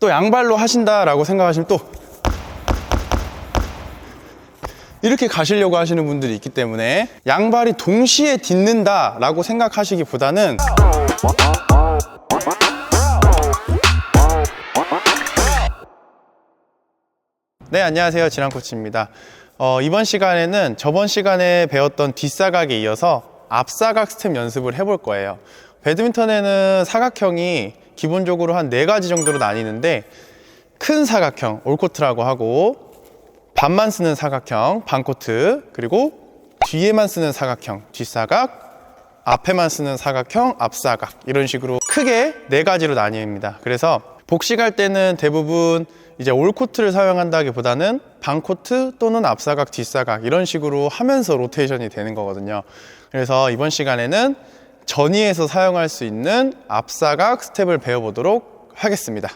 또 양발로 하신다라고 생각하시면 또 이렇게 가시려고 하시는 분들이 있기 때문에 양발이 동시에 딛는다라고 생각하시기보다는 네, 안녕하세요. 진한코치입니다. 어, 이번 시간에는 저번 시간에 배웠던 뒷사각에 이어서 앞사각 스텝 연습을 해볼 거예요. 배드민턴에는 사각형이 기본적으로 한 네 가지 정도로 나뉘는데 큰 사각형, 올코트라고 하고 반만 쓰는 사각형, 반코트, 그리고 뒤에만 쓰는 사각형, 뒷사각, 앞에만 쓰는 사각형, 앞사각 이런 식으로 크게 네 가지로 나뉩니다. 그래서 복식할 때는 대부분 이제 올코트를 사용한다기보다는 반코트 또는 앞사각, 뒷사각 이런 식으로 하면서 로테이션이 되는 거거든요. 그래서 이번 시간에는 전위에서 사용할 수 있는 앞사각 스텝을 배워보도록 하겠습니다.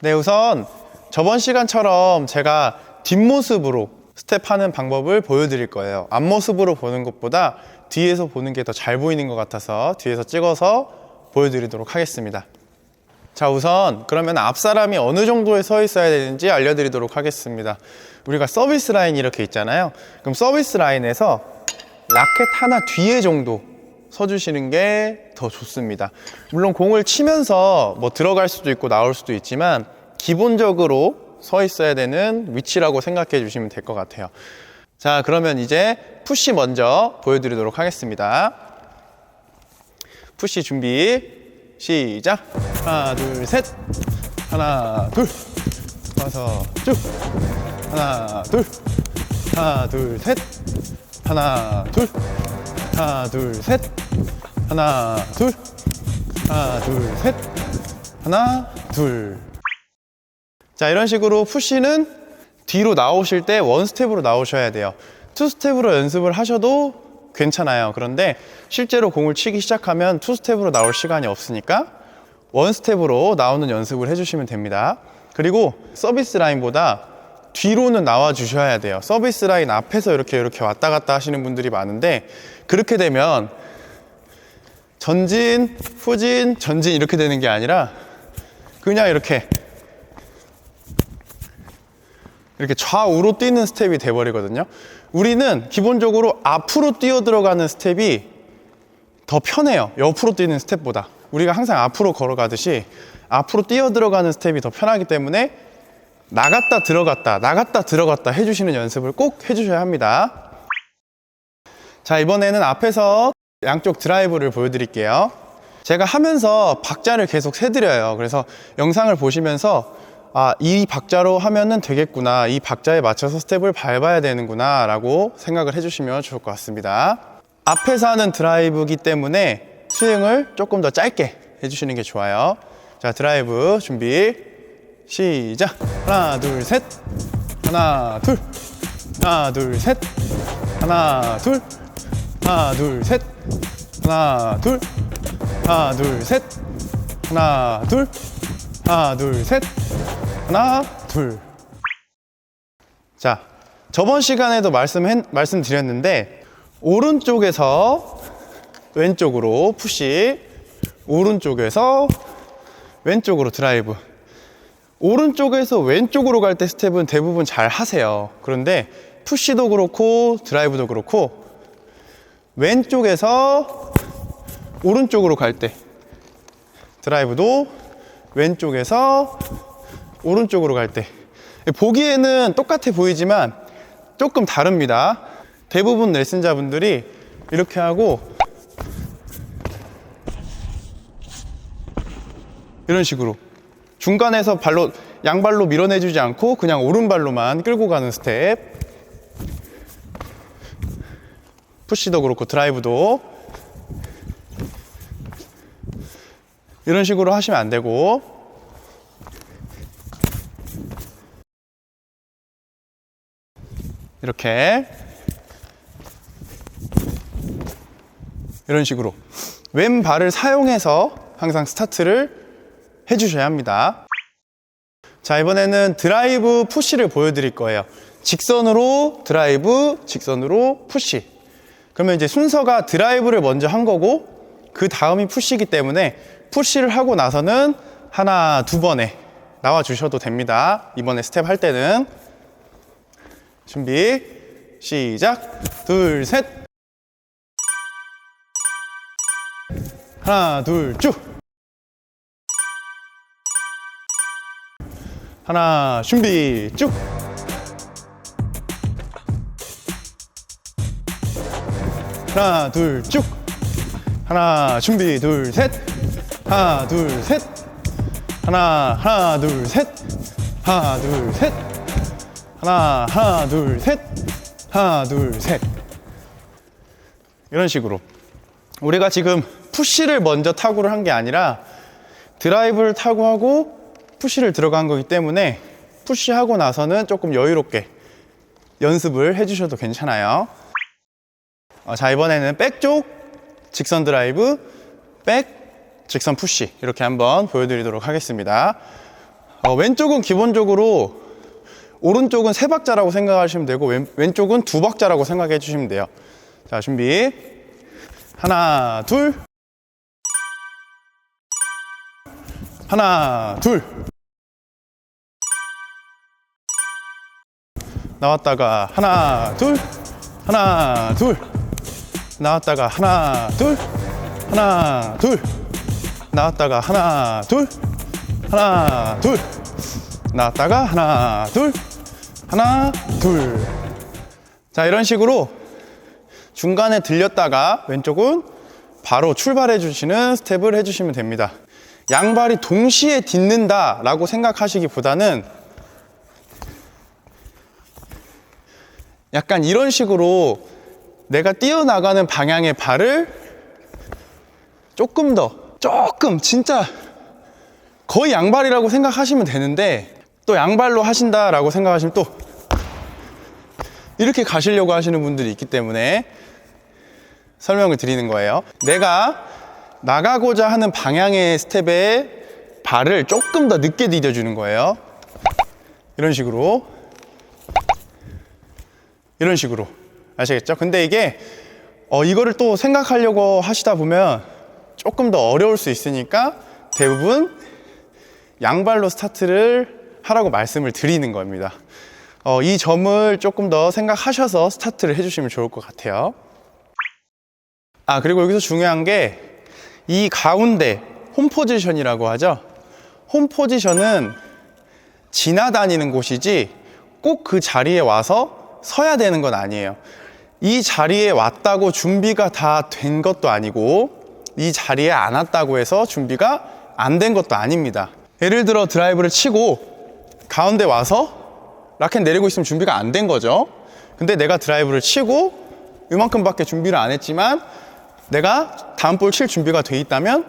네, 우선 저번 시간처럼 제가 뒷모습으로 스텝하는 방법을 보여드릴 거예요. 앞모습으로 보는 것보다 뒤에서 보는 게 더 잘 보이는 것 같아서 뒤에서 찍어서 보여드리도록 하겠습니다. 자, 우선 그러면 앞 사람이 어느 정도에 서 있어야 되는지 알려드리도록 하겠습니다. 우리가 서비스 라인 이렇게 있잖아요. 그럼 서비스 라인에서 라켓 하나 뒤에 정도 서주시는 게 더 좋습니다. 물론 공을 치면서 뭐 들어갈 수도 있고 나올 수도 있지만 기본적으로 서 있어야 되는 위치라고 생각해 주시면 될 것 같아요. 자, 그러면 이제 푸시 먼저 보여드리도록 하겠습니다. 푸시 준비, 시작. 하나, 둘, 셋. 하나, 둘. 와서 쭉. 하나, 둘. 하나, 둘, 셋. 하나, 둘. 하나, 둘, 셋. 하나, 둘. 하나, 둘, 셋. 하나, 둘. 자, 이런 식으로 푸시는 뒤로 나오실 때 원 스텝으로 나오셔야 돼요. 투 스텝으로 연습을 하셔도 괜찮아요. 그런데 실제로 공을 치기 시작하면 투 스텝으로 나올 시간이 없으니까 원 스텝으로 나오는 연습을 해주시면 됩니다. 그리고 서비스 라인보다 뒤로는 나와 주셔야 돼요. 서비스 라인 앞에서 이렇게 이렇게 왔다 갔다 하시는 분들이 많은데 그렇게 되면 전진, 후진, 전진 이렇게 되는 게 아니라 그냥 이렇게 이렇게 좌우로 뛰는 스텝이 돼버리거든요. 우리는 기본적으로 앞으로 뛰어 들어가는 스텝이 더 편해요. 옆으로 뛰는 스텝보다. 우리가 항상 앞으로 걸어가듯이 앞으로 뛰어 들어가는 스텝이 더 편하기 때문에 나갔다 들어갔다, 나갔다 들어갔다 해주시는 연습을 꼭 해주셔야 합니다. 자, 이번에는 앞에서 양쪽 드라이브를 보여드릴게요. 제가 하면서 박자를 계속 세드려요. 그래서 영상을 보시면서 아, 이 박자로 하면은 되겠구나. 이 박자에 맞춰서 스텝을 밟아야 되는구나. 라고 생각을 해주시면 좋을 것 같습니다. 앞에서 하는 드라이브기 때문에 스윙을 조금 더 짧게 해주시는 게 좋아요. 자, 드라이브 준비. 시작. 하나, 둘, 셋. 하나, 둘. 하나, 둘, 셋. 하나, 둘. 하나, 둘, 셋. 하나, 둘. 하나, 둘, 셋. 하나, 둘. 하나, 둘, 셋. 하나, 둘. 자, 저번 시간에도 말씀 말씀드렸는데, 오른쪽에서 왼쪽으로 푸시, 오른쪽에서 왼쪽으로 드라이브. 오른쪽에서 왼쪽으로 갈 때 스텝은 대부분 잘 하세요. 그런데 푸시도 그렇고 드라이브도 그렇고 왼쪽에서 오른쪽으로 갈 때 드라이브도 왼쪽에서 오른쪽으로 갈 때 보기에는 똑같아 보이지만 조금 다릅니다. 대부분 레슨자분들이 이렇게 하고 이런 식으로 중간에서 발로 양발로 밀어내주지 않고 그냥 오른발로만 끌고 가는 스텝. 푸시도 그렇고 드라이브도. 이런 식으로 하시면 안 되고. 이렇게. 이런 식으로. 왼발을 사용해서 항상 스타트를 해주셔야 합니다. 자, 이번에는 드라이브 푸시를 보여드릴 거예요. 직선으로 드라이브, 직선으로 푸시. 그러면 이제 순서가 드라이브를 먼저 한 거고, 그 다음이 푸시이기 때문에 푸시를 하고 나서는 하나, 두 번에 나와 주셔도 됩니다. 이번에 스텝 할 때는 준비, 시작. 둘, 셋. 하나, 둘, 쭉. 하나, 준비, 쭉. 하나, 둘, 쭉. 하나, 준비, 둘, 셋. 하나, 둘, 셋. 하나, 하나, 둘, 셋. 하나, 둘, 셋. 하나, 하나, 둘, 셋. 하나, 둘, 셋. 이런 식으로. 우리가 지금 푸시를 먼저 타구를 한 게 아니라 드라이브를 타고 하고 푸시를 들어간 거기 때문에 푸시하고 나서는 조금 여유롭게 연습을 해주셔도 괜찮아요. 어, 자, 이번에는 백쪽 직선 드라이브, 백 직선 푸시 이렇게 한번 보여드리도록 하겠습니다. 어, 왼쪽은 기본적으로 오른쪽은 세 박자라고 생각하시면 되고 왼, 왼쪽은 두 박자라고 생각해 주시면 돼요. 자, 준비. 하나, 둘. 하나, 둘. 나왔다가 하나, 둘. 하나, 둘. 나왔다가 하나, 둘. 하나, 둘. 나왔다가 하나, 둘. 하나, 둘. 나왔다가 하나, 둘. 하나, 둘. 자, 이런 식으로 중간에 들렸다가 왼쪽은 바로 출발해 주시는 스텝을 해 주시면 됩니다. 양발이 동시에 딛는다 라고 생각하시기보다는 약간 이런 식으로 내가 뛰어나가는 방향의 발을 조금 더, 조금, 진짜 거의 양발이라고 생각하시면 되는데 또 양발로 하신다라고 생각하시면 또 이렇게 가시려고 하시는 분들이 있기 때문에 설명을 드리는 거예요. 내가 나가고자 하는 방향의 스텝에 발을 조금 더 늦게 디뎌주는 거예요. 이런 식으로. 이런 식으로. 아시겠죠? 근데 이게, 어, 이거를 또 생각하려고 하시다 보면 조금 더 어려울 수 있으니까 대부분 양발로 스타트를 하라고 말씀을 드리는 겁니다. 어, 이 점을 조금 더 생각하셔서 스타트를 해주시면 좋을 것 같아요. 아, 그리고 여기서 중요한 게 이 가운데 홈 포지션이라고 하죠. 홈 포지션은 지나다니는 곳이지 꼭 그 자리에 와서 서야 되는 건 아니에요. 이 자리에 왔다고 준비가 다 된 것도 아니고 이 자리에 안 왔다고 해서 준비가 안 된 것도 아닙니다. 예를 들어 드라이브를 치고 가운데 와서 라켓 내리고 있으면 준비가 안 된 거죠. 근데 내가 드라이브를 치고 이만큼밖에 준비를 안 했지만 내가 다음 볼 칠 준비가 돼 있다면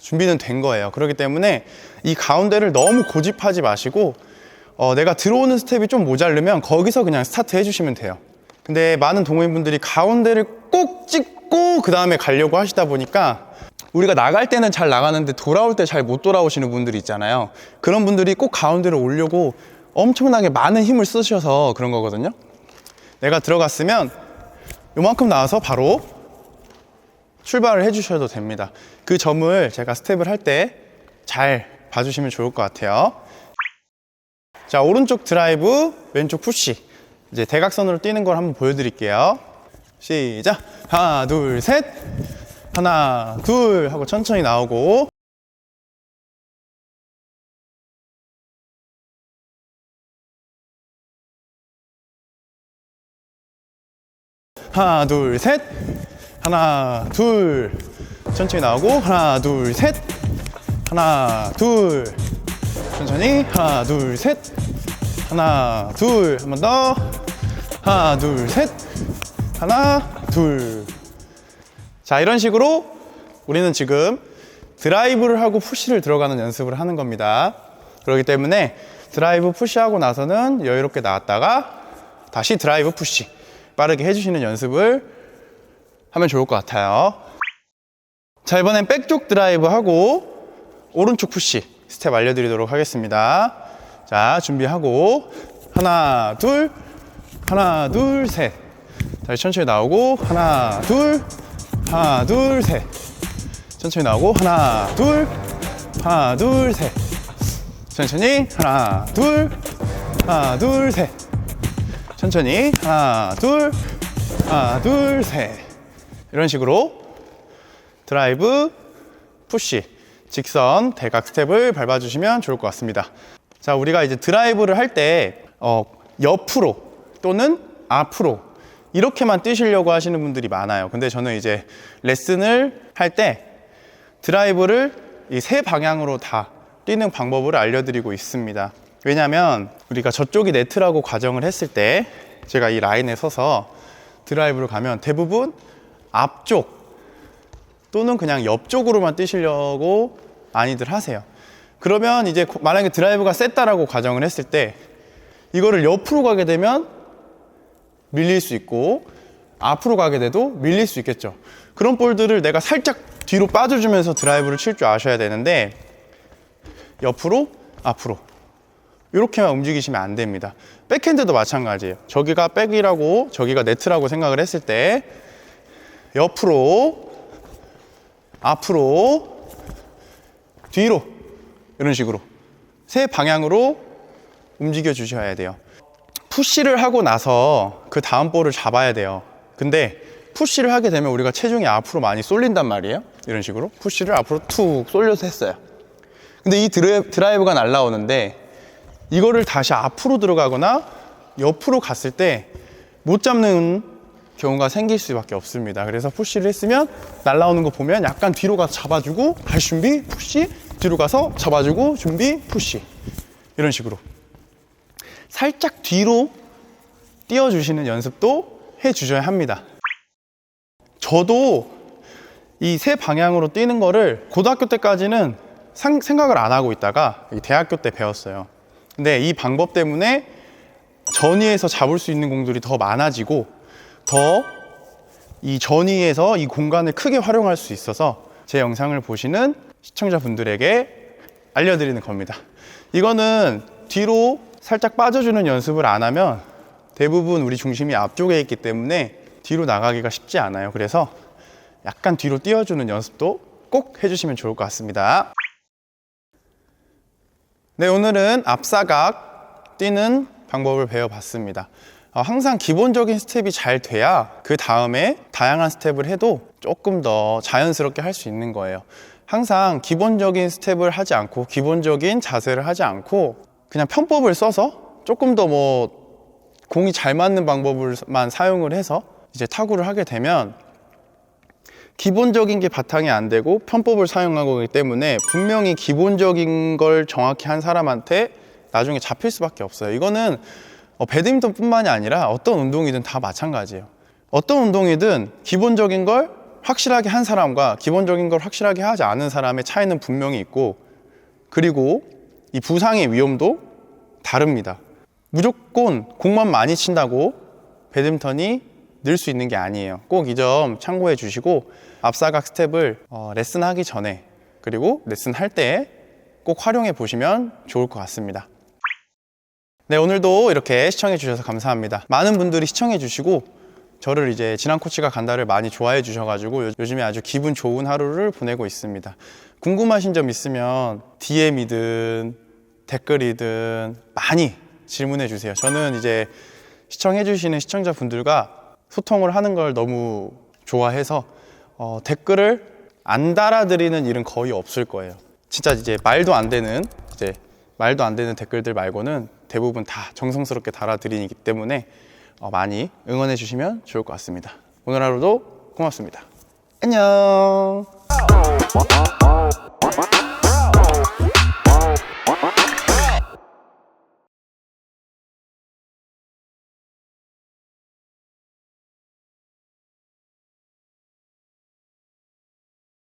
준비는 된 거예요. 그렇기 때문에 이 가운데를 너무 고집하지 마시고 어, 내가 들어오는 스텝이 좀 모자르면 거기서 그냥 스타트 해주시면 돼요. 근데 많은 동호인분들이 가운데를 꼭 찍고 그 다음에 가려고 하시다 보니까 우리가 나갈 때는 잘 나가는데 돌아올 때 잘 못 돌아오시는 분들이 있잖아요. 그런 분들이 꼭 가운데를 오려고 엄청나게 많은 힘을 쓰셔서 그런 거거든요. 내가 들어갔으면 요만큼 나와서 바로 출발을 해주셔도 됩니다. 그 점을 제가 스텝을 할 때 잘 봐주시면 좋을 것 같아요. 자, 오른쪽 드라이브, 왼쪽 푸시. 이제 대각선으로 뛰는 걸 한번 보여드릴게요. 시작. 하나, 둘, 셋. 하나, 둘 하고 천천히 나오고. 하나, 둘, 셋. 하나, 둘. 천천히 나오고. 하나, 둘, 셋. 하나, 둘. 천천히. 하나, 둘, 셋. 하나, 둘. 한 번 더. 하나, 둘, 셋. 하나, 둘. 자, 이런 식으로 우리는 지금 드라이브를 하고 푸시를 들어가는 연습을 하는 겁니다. 그렇기 때문에 드라이브 푸시하고 나서는 여유롭게 나왔다가 다시 드라이브 푸시 빠르게 해주시는 연습을 하면 좋을 것 같아요. 자, 이번엔 백쪽 드라이브 하고 오른쪽 푸시 스텝 알려드리도록 하겠습니다. 자, 준비하고 하나, 둘, 하나, 둘, 셋. 다시 천천히 나오고 하나, 둘, 하나, 둘, 셋. 천천히 나오고 하나, 둘, 하나, 둘, 셋. 천천히. 하나, 둘. 하나, 둘, 셋. 천천히. 하나, 둘. 하나, 둘, 셋. 이런 식으로 드라이브, 푸시, 직선, 대각 스텝을 밟아주시면 좋을 것 같습니다. 자, 우리가 이제 드라이브를 할 때, 어, 옆으로 또는 앞으로 이렇게만 뛰시려고 하시는 분들이 많아요. 근데 저는 이제 레슨을 할 때 드라이브를 이 세 방향으로 다 뛰는 방법을 알려드리고 있습니다. 왜냐면 우리가 저쪽이 네트라고 가정을 했을 때 제가 이 라인에 서서 드라이브를 가면 대부분 앞쪽 또는 그냥 옆쪽으로만 뛰시려고 많이들 하세요. 그러면 이제 고- 만약에 드라이브가 셌다라고 가정을 했을 때 이거를 옆으로 가게 되면 밀릴 수 있고 앞으로 가게 돼도 밀릴 수 있겠죠. 그런 볼들을 내가 살짝 뒤로 빠져주면서 드라이브를 칠 줄 아셔야 되는데 옆으로 앞으로 이렇게만 움직이시면 안 됩니다. 백핸드도 마찬가지예요. 저기가 백이라고 저기가 네트라고 생각을 했을 때 옆으로 앞으로 뒤로 이런 식으로 세 방향으로 움직여 주셔야 돼요. 푸시를 하고 나서 그 다음 볼을 잡아야 돼요. 근데 푸시를 하게 되면 우리가 체중이 앞으로 많이 쏠린단 말이에요. 이런 식으로 푸시를 앞으로 툭 쏠려서 했어요. 근데 이 드라이브, 드라이브가 날라오는데 이거를 다시 앞으로 들어가거나 옆으로 갔을 때 못 잡는 경우가 생길 수밖에 없습니다. 그래서 푸시를 했으면 날라오는 거 보면 약간 뒤로 가서 잡아주고 다시 준비 푸시 뒤로 가서 잡아주고 준비 푸시 이런 식으로 살짝 뒤로 띄워주시는 연습도 해주셔야 합니다. 저도 이 세 방향으로 뛰는 거를 고등학교 때까지는 상- 생각을 안 하고 있다가 이 대학교 때 배웠어요. 근데 이 방법 때문에 전위에서 잡을 수 있는 공들이 더 많아지고 더 이 전위에서 이 공간을 크게 활용할 수 있어서 제 영상을 보시는 시청자분들에게 알려드리는 겁니다. 이거는 뒤로 살짝 빠져주는 연습을 안 하면 대부분 우리 중심이 앞쪽에 있기 때문에 뒤로 나가기가 쉽지 않아요. 그래서 약간 뒤로 띄워주는 연습도 꼭 해주시면 좋을 것 같습니다. 네, 오늘은 앞사각 뛰는 방법을 배워봤습니다. 어, 항상 기본적인 스텝이 잘 돼야 그 다음에 다양한 스텝을 해도 조금 더 자연스럽게 할 수 있는 거예요. 항상 기본적인 스텝을 하지 않고 기본적인 자세를 하지 않고 그냥 편법을 써서 조금 더 뭐 공이 잘 맞는 방법을만 사용을 해서 이제 타구를 하게 되면 기본적인 게 바탕이 안 되고 편법을 사용하고 있기 때문에 분명히 기본적인 걸 정확히 한 사람한테 나중에 잡힐 수밖에 없어요. 이거는 어, 배드민턴뿐만이 아니라 어떤 운동이든 다 마찬가지예요. 어떤 운동이든 기본적인 걸 확실하게 한 사람과 기본적인 걸 확실하게 하지 않은 사람의 차이는 분명히 있고 그리고 이 부상의 위험도 다릅니다. 무조건 공만 많이 친다고 배드민턴이 늘 수 있는 게 아니에요. 꼭 이 점 참고해 주시고 앞사각 스텝을 어, 레슨하기 전에 그리고 레슨할 때 꼭 활용해 보시면 좋을 것 같습니다. 네, 오늘도 이렇게 시청해 주셔서 감사합니다. 많은 분들이 시청해 주시고 저를 이제 진한 코치가 간다를 많이 좋아해 주셔가지고 요- 요즘에 아주 기분 좋은 하루를 보내고 있습니다. 궁금하신 점 있으면 DM이든 댓글이든 많이 질문해 주세요. 저는 이제 시청해 주시는 시청자분들과 소통을 하는 걸 너무 좋아해서 어, 댓글을 안 달아드리는 일은 거의 없을 거예요. 진짜 이제 말도 안 되는 이제 말도 안 되는 댓글들 말고는 대부분 다 정성스럽게 달아드리기 때문에 어, 많이 응원해 주시면 좋을 것 같습니다. 오늘 하루도 고맙습니다. 안녕.